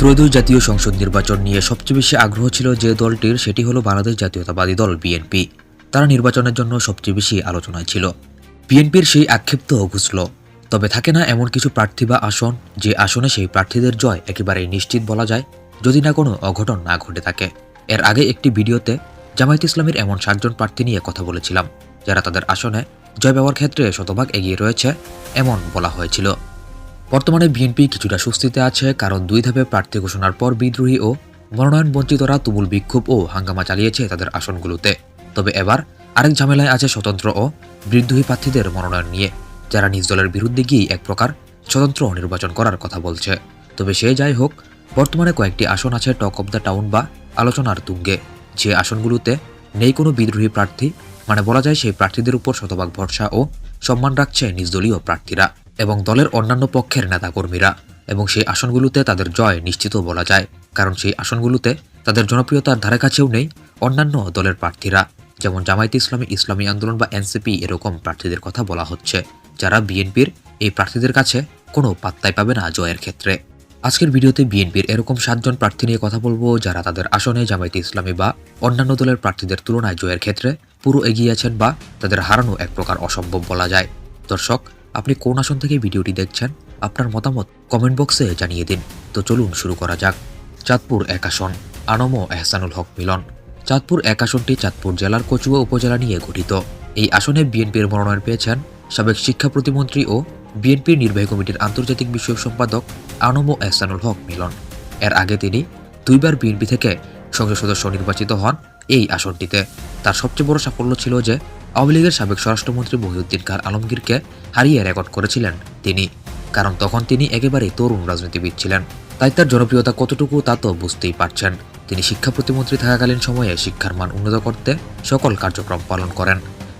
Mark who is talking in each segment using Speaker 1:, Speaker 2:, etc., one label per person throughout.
Speaker 1: ত্রয়োদশ জাতীয় সংসদ নির্বাচন নিয়ে সবচেয়ে বেশি আগ্রহ ছিল যে দলটির, সেটি হলো বাংলাদেশ জাতীয়তাবাদী দল, বিএনপি। তারা নির্বাচনের জন্য সবচেয়ে বেশি আলোচনায় ছিল। বিএনপির সেই আক্ষেপ তো ঘুষল তবে থাকে না এমন কিছু প্রার্থী বা আসন, যে আসনে সেই প্রার্থীদের জয় একেবারেই নিশ্চিত বলা যায়, যদি না কোনো অঘটন না ঘটে থাকে। এর আগে একটি ভিডিওতে জামায়াত ইসলামের এমন সাতজন প্রার্থী নিয়ে কথা বলেছিলাম, যারা তাদের আসনে জয় পাওয়ার ক্ষেত্রে শতভাগ এগিয়ে রয়েছে, এমন বলা হয়েছিল। বর্তমানে বিএনপি কিছুটা স্বস্তিতে আছে, কারণ দুই ধাপে প্রার্থী ঘোষণার পর বিদ্রোহী ও মনোনয়ন বঞ্চিতরা তুমুল বিক্ষোভ ও হাঙ্গামা চালিয়েছে তাদের আসনগুলোতে। তবে এবার আরেক ঝামেলায় আছে স্বতন্ত্র ও বিদ্রোহী প্রার্থীদের মনোনয়ন নিয়ে। যারা নিজ দলের বিরুদ্ধে গিয়েই এক প্রকার স্বতন্ত্র নির্বাচন করার কথা বলছে। তবে সে যাই হোক, বর্তমানে কয়েকটি আসন আছে টক অব দ্য টাউন বা আলোচনার তুঙ্গে। যে আসনগুলোতে নেই কোনো বিদ্রোহী প্রার্থী মানে বলা যায় সেই প্রার্থীদের উপর শতভাগ ভরসা ও সম্মান রাখছে নিজ দলীয় প্রার্থীরা। এবং দলের অন্যান্য পক্ষের নেতাকর্মীরা। এবং সেই আসনগুলোতে তাদের জয় নিশ্চিত বলা যায়। কারণ সেই আসনগুলোতে তাদের জনপ্রিয়তার ধারে কাছেও নেই অন্যান্য দলের প্রার্থীরা। যেমন জামায়াত ইসলামী ইসলামী আন্দোলন বা এনসিপি এরকম প্রার্থীদের কথা বলা হচ্ছে। যারা বিএনপির, এই প্রার্থীদের কাছে কোনো পাত্তাই পাবে না জয়ের ক্ষেত্রে। আজকের ভিডিওতে বিএনপির এরকম সাতজন প্রার্থী নিয়ে কথা বলব যারা তাদের আসনে জামায়াতে ইসলামী বা অন্যান্য দলের প্রার্থীদের তুলনায় জয়ের ক্ষেত্রে পুরো এগিয়ে আছেন বা তাদের হারানো এক প্রকার অসম্ভব বলা যায়। দর্শক আপনি কোন আসন থেকে ভিডিওটি দেখছেন, আপনার মতামত কমেন্ট বক্সে জানিয়ে দিন। তো চলুন শুরু করা যাক। চাঁদপুর এক আসন, আনম এহসানুল হক মিলন। চাঁদপুর এক আসনটি চাঁদপুর জেলার কচুয়া উপজেলা নিয়ে গঠিত। এই আসনে বিএনপির মনোনয়ন পেয়েছেন সাবেক শিক্ষা প্রতিমন্ত্রী ও বিএনপির নির্বাহী কমিটির আন্তর্জাতিক বিষয়ক সম্পাদক আনম এহসানুল হক মিলন। এর আগে তিনি দুইবার বিএনপি থেকে সংসদ সদস্য নির্বাচিত হন এই আসনটিতে। তার সবচেয়ে বড় সাফল্য ছিল যে আওয়ামী লীগের সাবেক স্বরাষ্ট্রমন্ত্রী মহিউদ্দিন খান আলমগীরকে হারিয়ে রেকর্ড করেছিলেন তিনি, কারণ তখন তিনি একেবারেই তরুণ রাজনীতিবিদ ছিলেন। তাই তার জনপ্রিয়তা কতটুকু তা তো বুঝতেই পারছেন। তিনি শিক্ষা প্রতিমন্ত্রী থাকাকালীন সময়ে শিক্ষার মান উন্নত করতে সকল কার্যক্রম পালন করেন।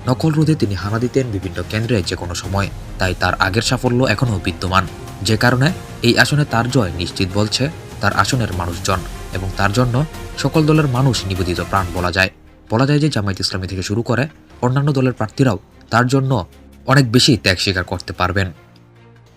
Speaker 1: নকল রোধে তিনি হানা দিতেন বিভিন্ন কেন্দ্রে যে কোনো সময়। তাই তার আগের সাফল্য এখনও বিদ্যমান। যে কারণে এই আসনে তার জয় নিশ্চিত বলছে তার আসনের মানুষজন এবং তার জন্য সকল দলের মানুষ নিবেদিত প্রাণ বলা যায়। বলা যায় যে জামায়াত ইসলামী থেকে শুরু করে অন্যান্য দলের প্রার্থীরাও তার জন্য অনেক বেশি ত্যাগ স্বীকার করতে পারবেন।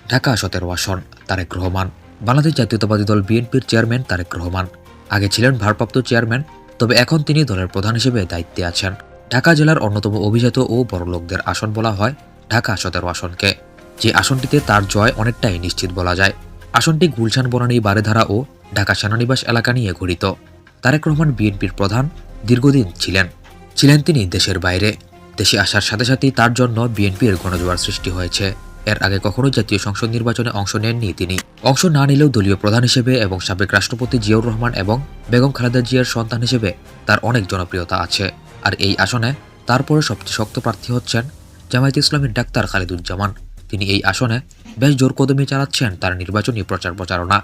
Speaker 1: ঢাকা সতেরো আসন, তারেক রহমান। বাংলাদেশ জাতীয়তাবাদী দল বিএনপির চেয়ারম্যান তারেক রহমান। আগে ছিলেন ভারপ্রাপ্ত চেয়ারম্যান, তবে এখন তিনি দলের প্রধান হিসেবে দায়িত্বে আছেন। ঢাকা জেলার অন্যতম অভিজাত ও বড় লোকদের আসন বলা হয় ঢাকা সতেরো আসনকে। যে আসনটিতে তার জয় অনেকটাই নিশ্চিত বলা যায়। আসনটি গুলশান বনানী বারেধারা ও ঢাকা সেনানিবাস এলাকা নিয়ে গঠিত। তারেক রহমান বিএনপির প্রধান, দীর্ঘদিন ছিলেন। ছিলেন তিনি দেশের বাইরে। দেশে আসার সাথে সাথেই তার জন্য বিএনপির গণজোয়ার সৃষ্টি হয়েছে। এর আগে কখনোই জাতীয় সংসদ নির্বাচনে অংশ নেননি তিনি। অংশ না নিলেও দলীয় প্রধান হিসেবে এবং সাবেক রাষ্ট্রপতি জিয়াউর রহমান এবং বেগম খালেদা জিয়ার সন্তান হিসেবে তার অনেক জনপ্রিয়তা আছে। আর এই আসনে তারপরে সবচেয়ে শক্ত প্রার্থী হচ্ছেন জামায়াত ইসলামীর ডাক্তার খালিদুজ্জামান। তিনি এই আসনে বেশ জোর কদমে চালাচ্ছেন তার নির্বাচনী প্রচার প্রচারণা।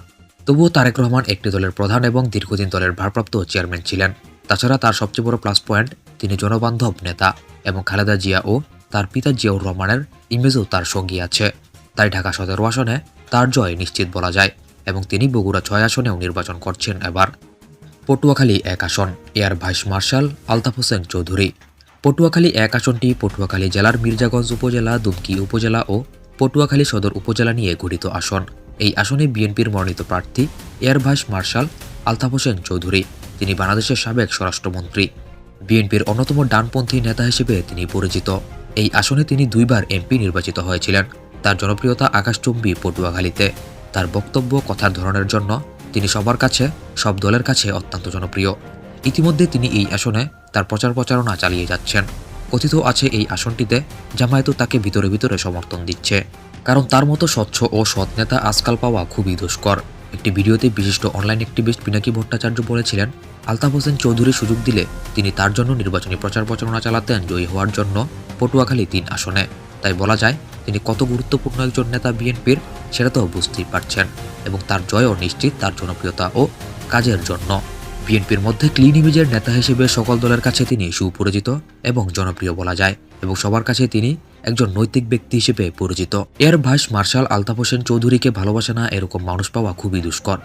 Speaker 1: তবুও তারেক রহমান একটি দলের প্রধান এবং দীর্ঘদিন দলের ভারপ্রাপ্ত চেয়ারম্যান ছিলেন। তাছাড়া তার সবচেয়ে বড় প্লাস পয়েন্ট তিনি জনবান্ধব নেতা। এবং খালেদা জিয়া ও তার পিতা জিয়াউর রহমানের ইমেজও তার সঙ্গী আছে। তাই ঢাকা সদর আসনে তার জয় নিশ্চিত বলা যায় এবং তিনি বগুড়া ছয় আসনেও নির্বাচন করছেন এবার। পটুয়াখালী এক আসন, air vice marshal Altaf Hossain Chowdhury. Patuakhali এক আসনটি পটুয়াখালী জেলার মির্জাগঞ্জ উপজেলা, দুমকি উপজেলা ও পটুয়াখালী সদর উপজেলা নিয়ে গঠিত আসন। এই আসনে বিএনপির মনোনীত প্রার্থী air vice marshal Altaf Hossain Chowdhury. তিনি বাংলাদেশের সাবেক স্বরাষ্ট্রমন্ত্রী। বিএনপির অন্যতম ডানপন্থী নেতা হিসেবে তিনি পরিচিত। এই আসনে তিনি দুইবার এমপি নির্বাচিত হয়েছিলেন। তার জনপ্রিয়তা আকাশচুম্বী পটুয়াখালীতে। তার বক্তব্য কথার ধরনের জন্য তিনি সবার কাছে, সব দলের কাছে অত্যন্ত জনপ্রিয়। ইতিমধ্যে তিনি এই আসনে তার প্রচার প্রচারণা চালিয়ে যাচ্ছেন। কথিত আছে এই আসনটিতে জামায়াতও তাকে ভিতরে ভিতরে সমর্থন দিচ্ছে। কারণ তার মতো স্বচ্ছ ও সৎ নেতা আজকাল পাওয়া খুবই দুষ্কর। একটি ভিডিওতে বিশিষ্ট অনলাইন অ্যাক্টিভিস্ট পিনাকি ভট্টাচার্য বলেছিলেন আলতাফ হোসেন চৌধুরী সুযোগ দিলে তিনি তার জন্য নির্বাচনী প্রচার প্রচারণা চালাতেন জয়ী হওয়ার জন্য পটুয়াখালী তিন আসনে। তাই বলা যায়, তিনি কত গুরুত্বপূর্ণ একজন নেতা বিএনপির সেটা তো বুঝতেই পারছেন এবং তার জয়ও নিশ্চিত তার জনপ্রিয়তা ও কাজের জন্য। বিএনপির মধ্যে ক্লিন ইমেজের নেতা হিসেবে সকল দলের কাছে তিনি সুপরিচিত এবং জনপ্রিয় বলা যায় এবং সবার কাছে তিনি একজন নৈতিক ব্যক্তি হিসেবে পরিচিত। এর ভাইস মার্শাল আলতাফ হোসেন চৌধুরীকে ভালোবাসে না এরকম মানুষ পাওয়া খুবই দুষ্কর।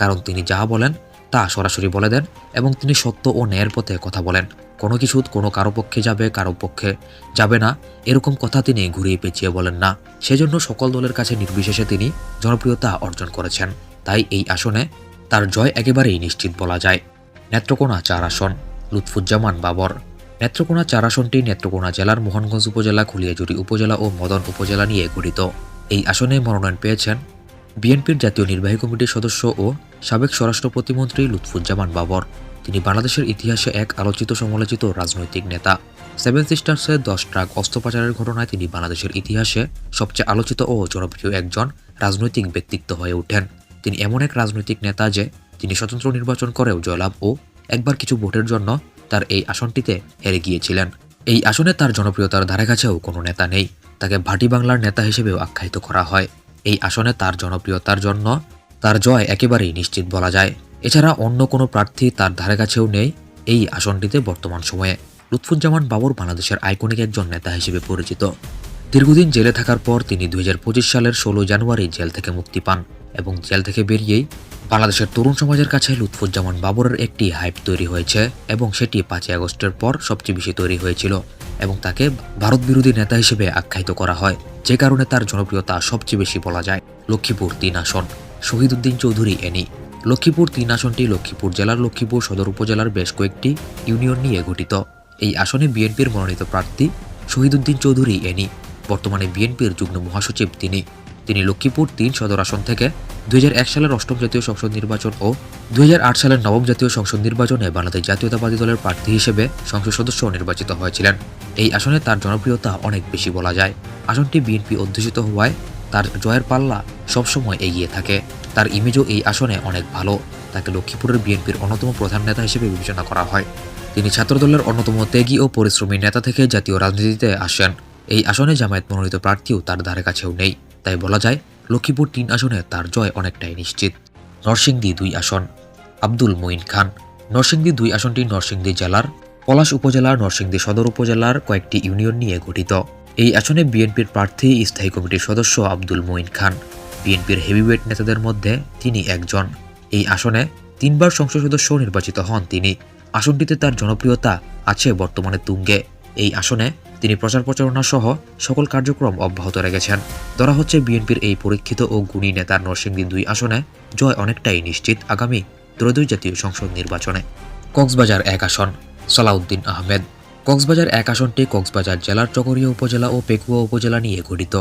Speaker 1: কারণ তিনি যা বলেন তা সরাসরি বলে দেন এবং তিনি সত্য ও ন্যায়ের পথে কথা বলেন। কোনো কিছু কোনো কারও পক্ষে যাবে, কারও পক্ষে যাবে না। এরকম কথা তিনি ঘুরিয়ে পেঁচিয়ে বলেন না। সেজন্য সকল দলের কাছে নির্বিশেষে তিনি জনপ্রিয়তা অর্জন করেছেন। তাই এই আসনে তার জয় একেবারেই নিশ্চিত বলা যায়। নেত্রকোনা চার আসন, লুৎফুজ্জামান বাবর। নেত্রকোনা চার আসনটি নেত্রকোনা জেলার মোহনগঞ্জ উপজেলা খুলিয়াজুড়ি উপজেলা ও মদন উপজেলা নিয়ে গঠিত। এই আসনে মনোনয়ন পেয়েছেন বিএনপির জাতীয় নির্বাহী কমিটির সদস্য ও সাবেক স্বরাষ্ট্র প্রতিমন্ত্রী লুৎফুজ্জামান বাবর। তিনি বাংলাদেশের ইতিহাসে এক আলোচিত সমালোচিত রাজনৈতিক নেতা। সেভেন সিস্টার্সের দশ ট্রাক অস্ত্র পাচারের ঘটনায় তিনি বাংলাদেশের ইতিহাসে সবচেয়ে আলোচিত ও জনপ্রিয় একজন রাজনৈতিক ব্যক্তিত্ব হয়ে ওঠেন। তিনি এমন এক রাজনৈতিক নেতা যে, তিনি স্বতন্ত্র নির্বাচন করেও জয়লাভ ও একবার কিছু ভোটের জন্য তার এই আসনটিতে হেরে গিয়েছিলেন। এই আসনে তার জনপ্রিয়তার ধারে কাছেও কোনো নেতা নেই। তাকে ভাটি বাংলার নেতা হিসেবেও আখ্যায়িত করা হয়। এই আসনে তার জনপ্রিয়তার জন্য তার জয় একেবারেই নিশ্চিত বলা যায়। এছাড়া অন্য কোনো প্রার্থী তার ধারে কাছেও নেই এই আসনটিতে বর্তমান সময়ে। লুৎফুজ্জামান বাবর বাংলাদেশের আইকনিক একজন নেতা হিসেবে পরিচিত। দীর্ঘদিন জেলে থাকার পর তিনি দুই হাজার পঁচিশ সালের ষোলো জানুয়ারি জেল থেকে মুক্তি পান এবং জেল থেকে বেরিয়েই বাংলাদেশের তরুণ সমাজের কাছে লুৎফুজ্জামান বাবরের একটি হাইপ তৈরি হয়েছে এবং সেটি পাঁচই আগস্টের পর সবচেয়ে বেশি তৈরি হয়েছিল। এবং তাকে ভারত বিরোধী নেতা হিসেবে আখ্যায়িত করা হয়। যে কারণে তার জনপ্রিয়তা সবচেয়ে বেশি বলা যায় লক্ষ্মীপুর তিন আসন। শহীদুদ্দিন চৌধুরী এনি। লক্ষ্মীপুর তিন আসনটি লক্ষ্মীপুর জেলার লক্ষ্মীপুর সদর উপজেলার বেশ কয়েকটি ইউনিয়ন নিয়ে গঠিত। এই আসনে বিএনপির মনোনীত প্রার্থী শহীদুদ্দিন চৌধুরী এনি। বর্তমানে বিএনপির যুগ্ম মহাসচিব তিনি। তিনি লক্ষ্মীপুর তিন সদর আসন থেকে দুই হাজার এক সালের অষ্টম জাতীয় সংসদ নির্বাচন ও দুই হাজার আট সালের নবম জাতীয় সংসদ নির্বাচনে বাংলাদেশ জাতীয়তাবাদী দলের প্রার্থী হিসেবে সংসদ সদস্য নির্বাচিত হয়েছিলেন। এই আসনে তার জনপ্রিয়তা অনেক বেশি বলা যায়। আসনটি বিএনপি অধ্যুষিত হওয়ায় তার জয়ের পাল্লা সবসময় এগিয়ে থাকে। তার ইমেজও এই আসনে অনেক ভালো। তাকে লক্ষ্মীপুরের বিএনপির অন্যতম প্রধান নেতা হিসেবে বিবেচনা করা হয়। তিনি ছাত্রদলের অন্যতম ত্যাগী ও পরিশ্রমী নেতা থেকে জাতীয় রাজনীতিতে আসেন। এই আসনে জামায়াত মনোনীত প্রার্থীও তার ধারে কাছেও নেই। তাই বলা যায়, লক্ষ্মীপুর তিন আসনে তার জয় অনেকটাই নিশ্চিত। নরসিংদী দুই আসন, আব্দুল মঈন খান। নরসিংদী দুই আসনটি নরসিংদী জেলার, পলাশ উপজেলার, নরসিংদী সদর উপজেলার কয়েকটি ইউনিয়ন নিয়ে গঠিত। এই আসনে বিএনপির প্রার্থী, স্থায়ী কমিটির সদস্য আব্দুল মঈন খান। বিএনপির হেভিওয়েট নেতাদের মধ্যে তিনি একজন। এই আসনে তিনবার সংসদ সদস্য নির্বাচিত হন তিনি। আসনটিতে তার জনপ্রিয়তা আছে বর্তমানে তুঙ্গে। এই আসনে তিনি প্রচার প্রচারণা সহ সকল কার্যক্রম অব্যাহত রেখেছেন। ধরা হচ্ছে বিএনপির এই পরীক্ষিত ও গুণী নেতা নরসিংদী দুই আসনে জয় অনেকটাই নিশ্চিত আগামী ত্রয়োদশ জাতীয় সংসদ নির্বাচনে। কক্সবাজার এক আসন, সালাউদ্দিন আহমেদ। কক্সবাজার এক আসনটি কক্সবাজার জেলার চকরিয়া উপজেলা ও পেকুয়া উপজেলা নিয়ে গঠিত।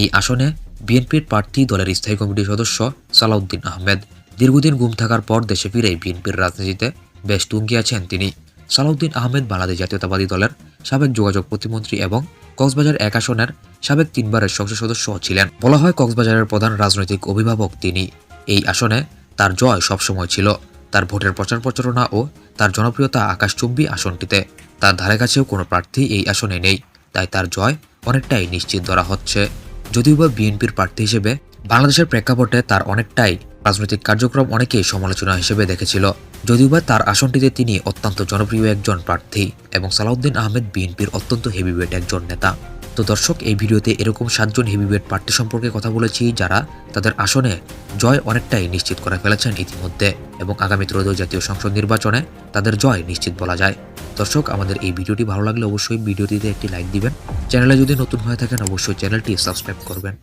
Speaker 1: এই আসনে বিএনপির প্রার্থী দলের স্থায়ী কমিটির সদস্য সালাউদ্দিন আহমেদ। দীর্ঘদিন গুম থাকার পর দেশে ফিরে বিএনপির রাজনীতিতে বেশ তুঙ্গি আছেন তিনি। সালাউদ্দিন আহমেদ বাংলাদেশ জাতীয়তাবাদী দলের সাবেক যোগাযোগ প্রতিমন্ত্রী এবং কক্সবাজার এক আসনের সাবেক তিনবারের সংসদ সদস্য ছিলেন। বলা হয় কক্সবাজারের প্রধান রাজনৈতিক অভিভাবক তিনি। এই আসনে তার জয় সবসময় ছিল। তার ভোটের প্রচার প্রচারণা ও তার জনপ্রিয়তা আকাশচুম্বী আসনটিতে। তার ধারে কাছেও কোনো প্রার্থী এই আসনে নেই। তাই তার জয় অনেকটাই নিশ্চিত ধরা হচ্ছে। যদিও বা বিএনপির প্রার্থী হিসেবে বাংলাদেশের প্রেক্ষাপটে তার অনেকটাই রাজনৈতিক কার্যক্রম অনেকেই সমালোচনা হিসেবে দেখেছিল। যদিওবা তার আসনটিতে তিনি অত্যন্ত জনপ্রিয় একজন প্রার্থী এবং সালাউদ্দিন আহমেদ বিএনপির অত্যন্ত হেভিওয়েট একজন নেতা। তো দর্শক, এই ভিডিওতে এরকম সাতজন হেভিওয়েট প্রার্থী সম্পর্কে কথা বলেছি যারা তাদের আসনে জয় অনেকটাই নিশ্চিত করে ফেলেছেন ইতিমধ্যে এবং আগামী ত্রয়োদশ জাতীয় সংসদ নির্বাচনে তাদের জয় নিশ্চিত বলা যায়। দর্শক, আমাদের এই ভিডিওটি ভালো লাগলে অবশ্যই ভিডিওটিতে একটি লাইক দিবেন। চ্যানেলে যদি নতুন হয়ে থাকেন, অবশ্যই চ্যানেলটি সাবস্ক্রাইব করবেন।